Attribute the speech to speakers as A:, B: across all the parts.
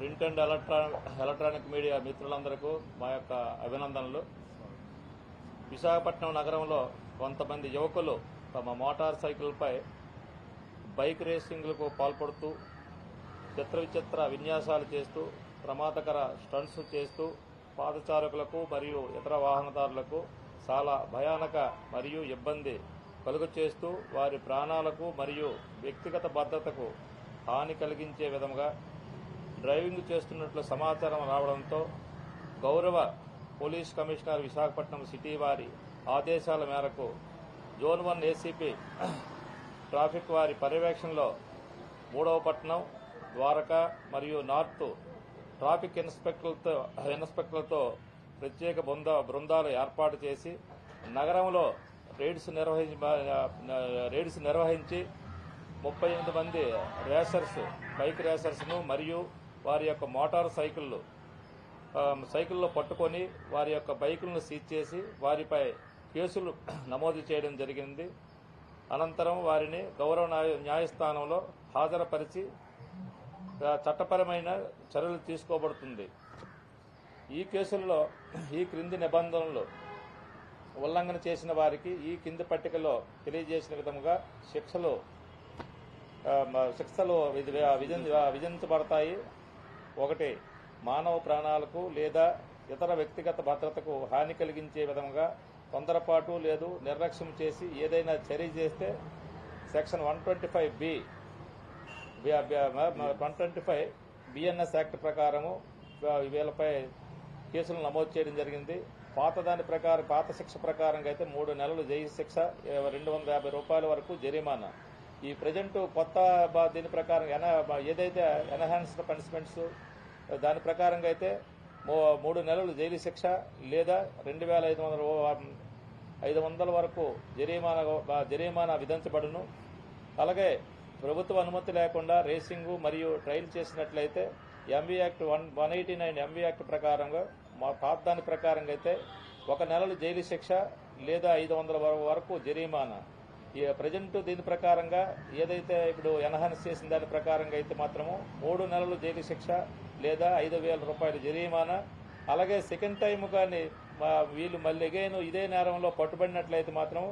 A: Print and electra electronic media మిత్రులందరికీ మా యొక్క అభినందనలు. విశాఖపట్నం నగరంలో కొంతమంది యువకులు తమ మోటార్ సైకిల్పై బైక్ రేసింగ్లకు పాల్పడుతూ చిత్ర విచిత్ర విన్యాసాలు చేస్తూ ప్రమాదకర స్టంట్స్ చేస్తూ పాదచారకులకు మరియు ఇతర వాహనదారులకు చాలా భయానక మరియు ఇబ్బంది కలుగు చేస్తూ వారి ప్రాణాలకు మరియు వ్యక్తిగత భద్రతకు హాని కలిగించే విధంగా డ్రైవింగ్ చేస్తున్నట్లు సమాచారం రావడంతో గౌరవ పోలీస్ కమిషనర్ విశాఖపట్నం సిటీ వారి ఆదేశాల మేరకు జోన్ వన్ ఏసీపీ ట్రాఫిక్ వారి పర్యవేక్షణలో మూడవ పట్టణం ద్వారక మరియు నార్త్ ట్రాఫిక్ ఇన్స్పెక్టర్లతో ఇన్స్పెక్టర్లతో ప్రత్యేక బృంద బృందాలు ఏర్పాటు చేసి నగరంలో రైడ్స్ నిర్వహించి రైడ్స్ నిర్వహించి ముప్పై ఎనిమిది మంది రేసర్స్ బైక్ రేసర్స్ను మరియు వారి యొక్క మోటార్ సైకిళ్ళు సైకిల్లో పట్టుకొని వారి యొక్క బైకులను సీజ్ చేసి వారిపై కేసులు నమోదు చేయడం జరిగింది. అనంతరం వారిని గౌరవ న్యాయ న్యాయస్థానంలో హాజరుపరిచి చట్టపరమైన చర్యలు తీసుకోబడుతుంది. ఈ కేసుల్లో ఈ క్రింది నిబంధనలు ఉల్లంఘన చేసిన వారికి ఈ కింది పట్టికలో తెలియజేసిన విధముగా శిక్షలు శిక్షలు విధి- విధించబడతాయి. ఒకటి మానవ ప్రాణాలకు లేదా ఇతర వ్యక్తిగత భద్రతకు హాని కలిగించే విధంగా తొందరపాటు లేదు నిర్లక్ష్యం చేసి ఏదైనా చర్య చేస్తే section one twenty five B one twenty five BNS act ప్రకారము వీళ్ళపై కేసులు నమోదు చేయడం జరిగింది. పాత దాని ప్రకారం పాత శిక్ష ప్రకారంగా అయితే మూడు నెలలు జైలు శిక్ష రెండు వందల యాభై రూపాయల వరకు జరిమానా. ఈ ప్రజెంట్ కొత్త బా- దీని ప్రకారం ఎన- ఏదైతే ఎన్హాన్స్డ్ పనిష్మెంట్స్ దాని ప్రకారంగా అయితే మూడు నెలలు జైలు శిక్ష లేదా రెండు వేల ఐదు వందల ఐదు వందల వరకు జరిమానా జరిమానా విధించబడును. అలాగే ప్రభుత్వ అనుమతి లేకుండా రేసింగ్ మరియు ట్రైల్ చేసినట్లయితే MB act one one eighty nine MB act ప్రకారంగా మా పాత దాని ప్రకారంగా అయితే ఒక నెలలు జైలు శిక్ష లేదా ఐదు వందల వరకు జరిమానా. ప్రజెంట్ దీని ప్రకారంగా ఏదైతే ఇప్పుడు ఎన్హాన్స్ చేసిన దాని ప్రకారంగా అయితే మాత్రము మూడు నెలలు జైలు శిక్ష లేదా ఐదు వేల రూపాయలు జరిమానా. అలాగే సెకండ్ టైం కానీ వీళ్ళు మళ్ళీ అగైన్ ఇదే నేరంలో పట్టుబడినట్లయితే మాత్రం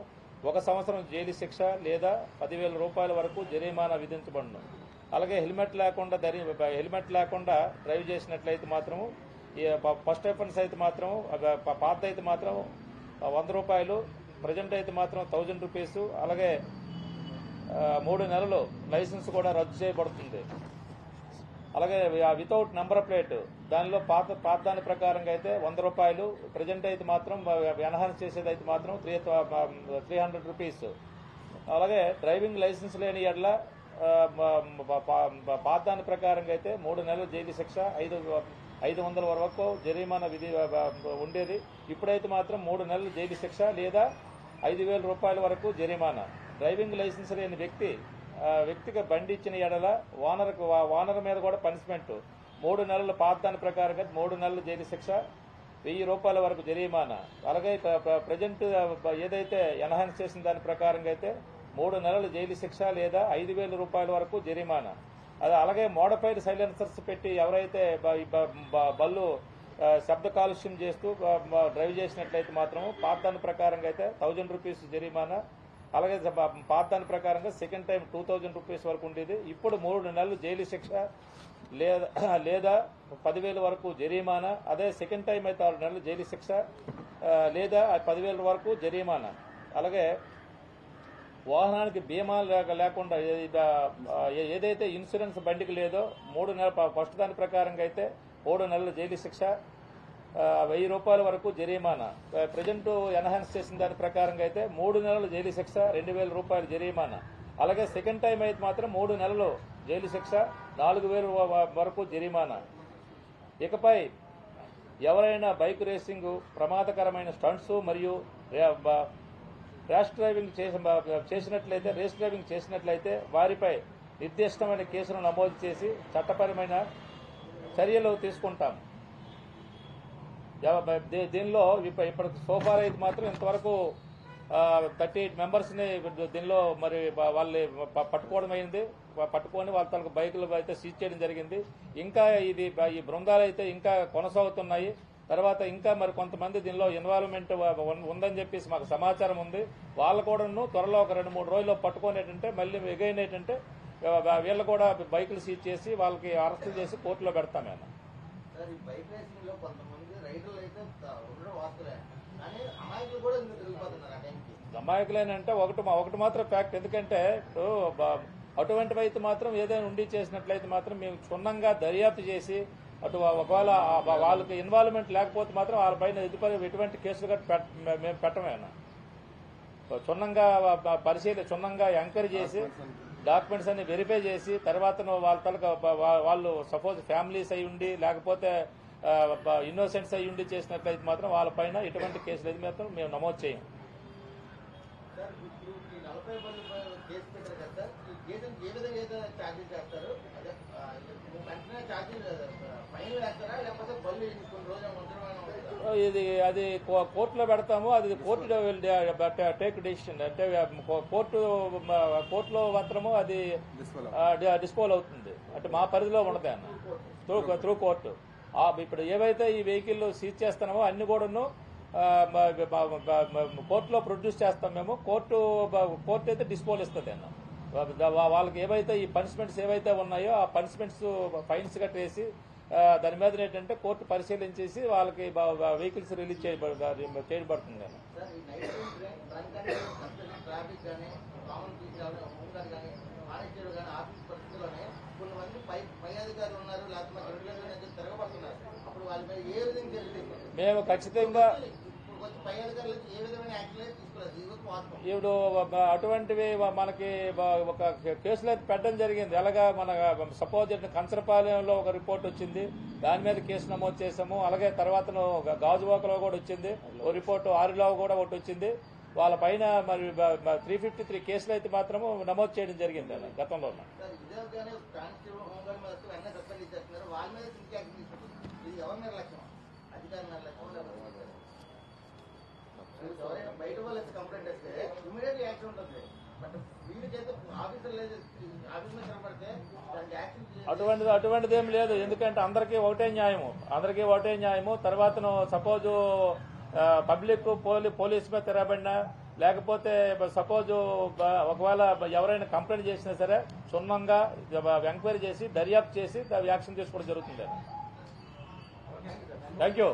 A: ఒక సంవత్సరం జైలు శిక్ష లేదా పదివేల రూపాయల వరకు జరిమానా విధించబడును. అలాగే హెల్మెట్ లేకుండా ధరి హెల్మెట్ లేకుండా డ్రైవ్ చేసినట్లయితే మాత్రము ఫస్ట్ ఎఫెన్స్ అయితే మాత్రం పాత అయితే మాత్రం వంద రూపాయలు ప్రజెంట్ అయితే మాత్రం థౌజండ్ రూపీస్ అలాగే మూడు నెలలు లైసెన్స్ కూడా రద్దు చేయబడుతుంది. అలాగే వితౌట్ నెంబర్ ప్లేట్ దానిలో పాత పాత దాని ప్రకారంగా అయితే వంద రూపాయలు ప్రజెంట్ అయితే మాత్రం ఎన్హాన్స్ చేసేది అయితే మాత్రం త్రీ త్రీ హండ్రెడ్ రూపీస్ అలాగే డ్రైవింగ్ లైసెన్స్ లేని ఎడ్ల పాతదాని పాత దాని ప్రకారంగా అయితే మూడు నెలలు జైలు శిక్ష ఐదు ఐదు వందల వరకు జరిమానా విధి ఉండేది. ఇప్పుడైతే మాత్రం మూడు నెలలు జైలు శిక్ష లేదా ఐదు వేల రూపాయల వరకు జరిమానా. డ్రైవింగ్ లైసెన్స్ లేని వ్యక్తి వ్యక్తికి బండి ఇచ్చిన ఎడల ఓనర్కు ఓనర్ మీద కూడా పనిష్మెంట్. మూడు నెలల పాత దాని ప్రకారంగా మూడు నెలల జైలు శిక్ష వెయ్యి రూపాయల వరకు జరిమానా. అలాగే ప్రజెంట్ ఏదైతే ఎన్హాన్స్ చేసిన దాని ప్రకారంగా అయితే మూడు నెలలు జైలు శిక్ష లేదా ఐదు వేల రూపాయల వరకు జరిమానా. అది అలాగే మోడఫైడ్ సైలెన్సర్స్ పెట్టి ఎవరైతే బళ్ళు శబ్ద కాలుష్యం చేస్తూ డ్రైవ్ చేసినట్లయితే మాత్రం పాత దాని ప్రకారంగా అయితే థౌజండ్ రూపీస్ జరిమానా. అలాగే పాతదాని ప్రకారంగా second time two thousand rupees వరకు ఉండేది. ఇప్పుడు మూడు నెలలు జైలు శిక్ష లేదా లేదా పదివేల వరకు జరిమానా. అదే సెకండ్ టైం అయితే ఆరు నెలలు జైలు శిక్ష లేదా పదివేల వరకు జరిమానా. అలాగే వాహనానికి బీమా లేకుండా ఏదైతే ఇన్సూరెన్స్ బండికి లేదో మూడు నెలల ఫస్ట్ దాని ప్రకారంగా అయితే మూడు నెలల జైలు శిక్ష వెయ్యి రూపాయల వరకు జరిమానా. ప్రజెంట్ ఎన్హాన్స్ చేసిన దాని ప్రకారంగా అయితే మూడు నెలలు జైలు శిక్ష రెండు వేల రూపాయలు జరిమానా. అలాగే సెకండ్ టైం అయితే మాత్రం మూడు నెలలు జైలు శిక్ష నాలుగు వేల వరకు జరిమానా. ఇకపై ఎవరైనా బైక్ రేసింగ్ ప్రమాదకరమైన స్టంట్స్ మరియు ర్యాష్ డ్రైవింగ్ చేసినట్లయితే రేస్ డ్రైవింగ్ చేసినట్లయితే వారిపై నిర్దిష్టమైన కేసును నమోదు చేసి చట్టపరమైన చర్యలు తీసుకుంటాం. దీనిలో ఇప్ప- ఇప్పటి సోఫార్ అయితే మాత్రం ఇంతవరకు థర్టీ ఎయిట్ మెంబర్స్ని దీనిలో మరి వాళ్ళు పట్టుకోవడం అయింది. పట్టుకొని వాళ్ళ తనకు బైకులు అయితే సీజ్ చేయడం జరిగింది. ఇంకా ఇది ఈ బృందాలు అయితే ఇంకా కొనసాగుతున్నాయి. తర్వాత ఇంకా మరి కొంతమంది దీనిలో ఇన్వాల్వ్మెంట్ ఉందని చెప్పేసి మాకు సమాచారం ఉంది. వాళ్ళు కూడాను త్వరలో ఒక రెండు మూడు రోజుల్లో పట్టుకొని ఏంటంటే మళ్ళీ ఎగైన్ ఏంటంటే వీళ్ళు కూడా బైకులు సీజ్ చేసి వాళ్ళకి అరెస్ట్ చేసి కోర్టులో పెడతాం మేము అమాయకులేనంటే ఒకటి మా- ఒకటి మాత్రం ఫ్యాక్ట్. ఎందుకంటే ఇప్పుడు అటువంటివి అయితే మాత్రం ఏదైనా ఉండి చేసినట్లయితే మాత్రం మేము క్షుణ్ణంగా దర్యాప్తు చేసి అటు ఒకవేళ వాళ్ళకి ఇన్వాల్వ్మెంట్ లేకపోతే మాత్రం వాళ్ళ పైన ఎదుపరి ఎటువంటి కేసులు మే- మేము పెట్టమేనా? క్షుణ్ణంగా పరిశీలి క్షుణ్ణంగా ఎంక్వైరీ చేసి డాక్యుమెంట్స్ అన్ని వెరిఫై చేసి తర్వాత వాళ్ళ తలక వాళ్ళు సపోజ్ ఫ్యామిలీస్ అయి ఉండి లేకపోతే ఇన్నోసెంట్స్ అయి ఉండి చేసినట్లయితే మాత్రం వాళ్ళ పైన ఎటువంటి కేసులు అయితే మాత్రం మేము నమోదు చేయం.
B: చేస్తారు
A: ఇది అది కోర్టులో పెడతాము అది కోర్టు టేక్ డెసిషన్. అంటే కోర్టు కోర్టులో మాత్రము అది డిస్పోల్ అవుతుంది. అంటే మా పరిధిలో ఉండదు అన్న త్రూ త్రూ కోర్టు ఇప్పుడు ఏవైతే ఈ వెహికల్ సీజ్ చేస్తున్నామో అన్ని కూడాను కోర్టులో ప్రొడ్యూస్ చేస్తాం మేము. కోర్టు కోర్టు అయితే డిస్పోల్ ఇస్తుంది అన్న వాళ్ళకి ఏవైతే ఈ పనిష్మెంట్స్ ఏవైతే ఉన్నాయో ఆ పనిష్మెంట్స్ ఫైన్స్ కట్టేసి దాని మీద ఏంటంటే కోర్టు పరిశీలించేసి వాళ్ళకి వెహికల్స్ రిలీజ్ చేయబడు చేయబడుతుంది మేము ఖచ్చితంగా
B: ఇప్పుడు
A: అటువంటివి మనకి ఒక కేసులు అయితే పెట్టడం జరిగింది. ఎలాగా మన సపోజ్ కంచరపాలెంలో ఒక రిపోర్ట్ వచ్చింది. దాని మీద కేసు నమోదు చేసాము అలాగే తర్వాత గాజువాకలో కూడా వచ్చింది. ఓ రిపోర్టు ఆరిలో కూడా ఒకటి వచ్చింది. వాళ్ళ పైన మరి త్రీ ఫిఫ్టీ త్రీ కేసులు అయితే మాత్రము నమోదు చేయడం జరిగింది అన్న గతంలో
B: అధికారి ఎవరైనా బయట వాళ్ళు కంప్లైంట్ ఇస్తే ఇమీడియట్ యాక్షన్ ఉంటుంది.
A: అటువంటిది అటువంటిది ఏం లేదు. ఎందుకంటే అందరికీ ఒకటే న్యాయము. అందరికీ ఒకటే న్యాయము. తర్వాత సపోజ్ పబ్లిక్ పోలీ పోలీస్ మీద తిరగబడినా లేకపోతే సపోజ్ ఒకవేళ ఎవరైనా కంప్లైంట్ చేసినా సరే క్షుణ్ణంగా ఎంక్వైరీ చేసి దర్యాప్తు చేసి యాక్షన్ తీసుకోవడం జరుగుతుంది. Thank you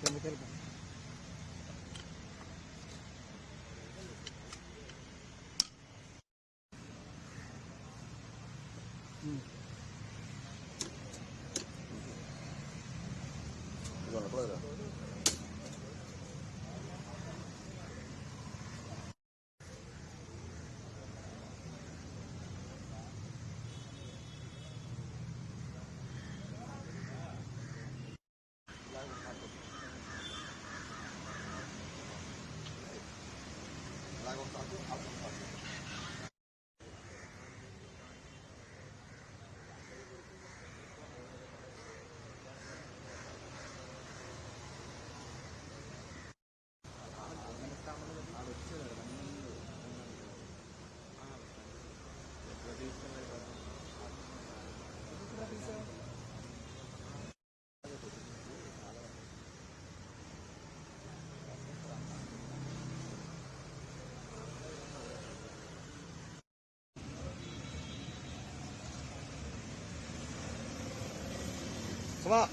C: que me Cuma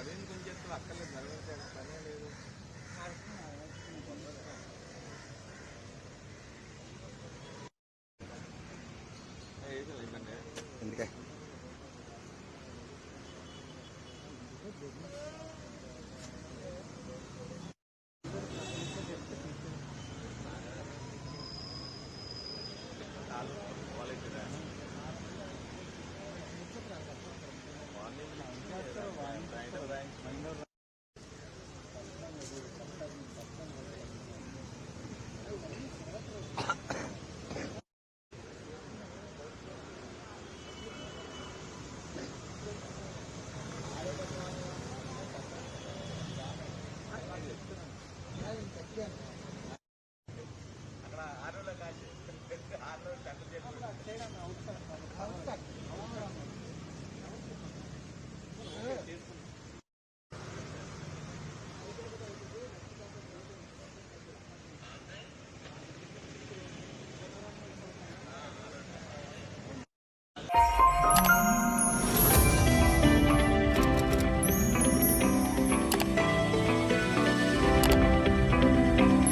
C: Ini kunci telak kalau jalan saya katanya